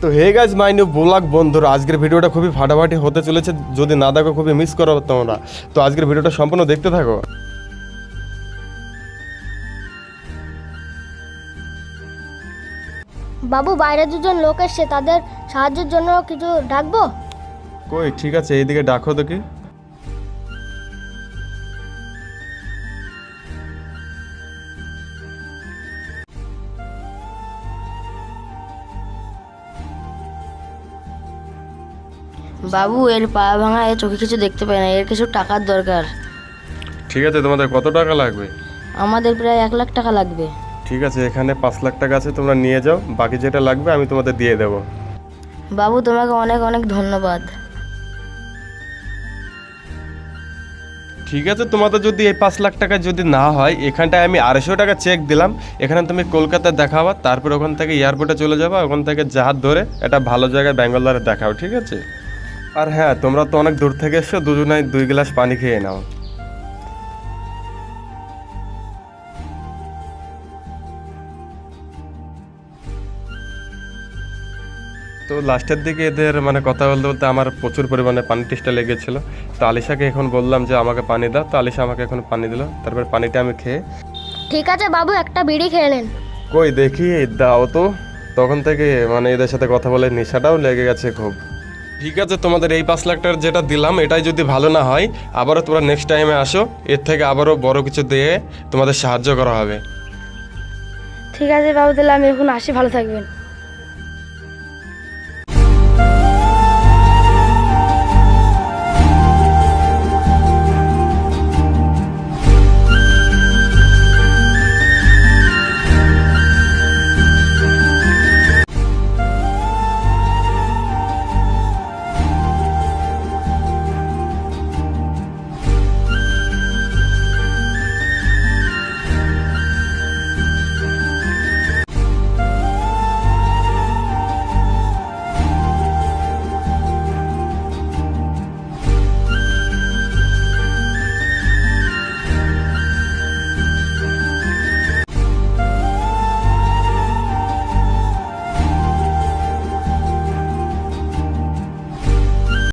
তো hey guys mind blog বন্ধুরা আজকের ভিডিওটা খুবই ফাটাফাটি হতে চলেছে যদি না দেখো খুবই মিস করো তোমরা। তো আজকের ভিডিওটা সম্পূর্ণ দেখতে থাকো। বাবু বাইরে দুজন লোক এসছে তাদের সাহায্যের জন্য কিছু ডাকবো? কই ঠিক আছে এইদিকে ডাকো দেখি। বাবু এর পা ভাঙা এর চোখে কিছু দেখতে পায় না এর কিছু টাকার দরকার। ঠিক আছে তোমাদের কত টাকা লাগবে? আমাদের প্রায় এক লাখ টাকা লাগবে। ঠিক আছে এখানে পাঁচ লাখ টাকা আছে তোমরা নিয়ে যাও। বাকি যেটা লাগবে আমি তোমাদের দিয়ে দেবো। বাবু তোমাকে অনেক অনেক ধন্যবাদ। ঠিক আছে তোমাদের যদি এই পাঁচ লাখ টাকা যদি না হয় এখানটায় আমি আড়াইশো টাকা চেক দিলাম। এখানে তুমি কলকাতায় দেখাবা তারপর ওখান থেকে এয়ারপোর্টে চলে যাবা ওখান থেকে জাহাজ ধরে এটা ভালো জায়গায় ব্যাঙ্গালোরে দেখাও ঠিক আছে? আর হ্যাঁ তোমরা তো অনেক দূর থেকে এসছো দুজনাই দুই গ্লাস পানি খেয়ে নাও। তো লাস্টের দিকে এদের মানে কথা বলতে বলতে আমার প্রচুর পরিমাণে পানি টেস্টটা লেগেছিল। তো আলিশাকে এখন বললাম যে আমাকে পানি দাও। তো আলিশা আমাকে এখন পানি দিল। তারপর পানিটা আমি খেয়ে ঠিক আছে বাবু একটা বিড়ি খেয়ে নেন। কই দেখি দাও তো। তখন থেকে মানে এদের সাথে কথা বলে নেশাটাও লেগে গেছে খুব। ঠিক আছে, তোমাদের এই পাঁচ লাখ টাকার যেটা দিলাম, এটাই যদি ভালো না হয়, আবারও তোমরা নেক্সট টাইমে আসো, এর থেকে আবারও বড় কিছু দিয়ে তোমাদের সাহায্য করা হবে। ঠিক আছে বাবু, তাহলে আমি এখন আসি, ভালো থাকবেন।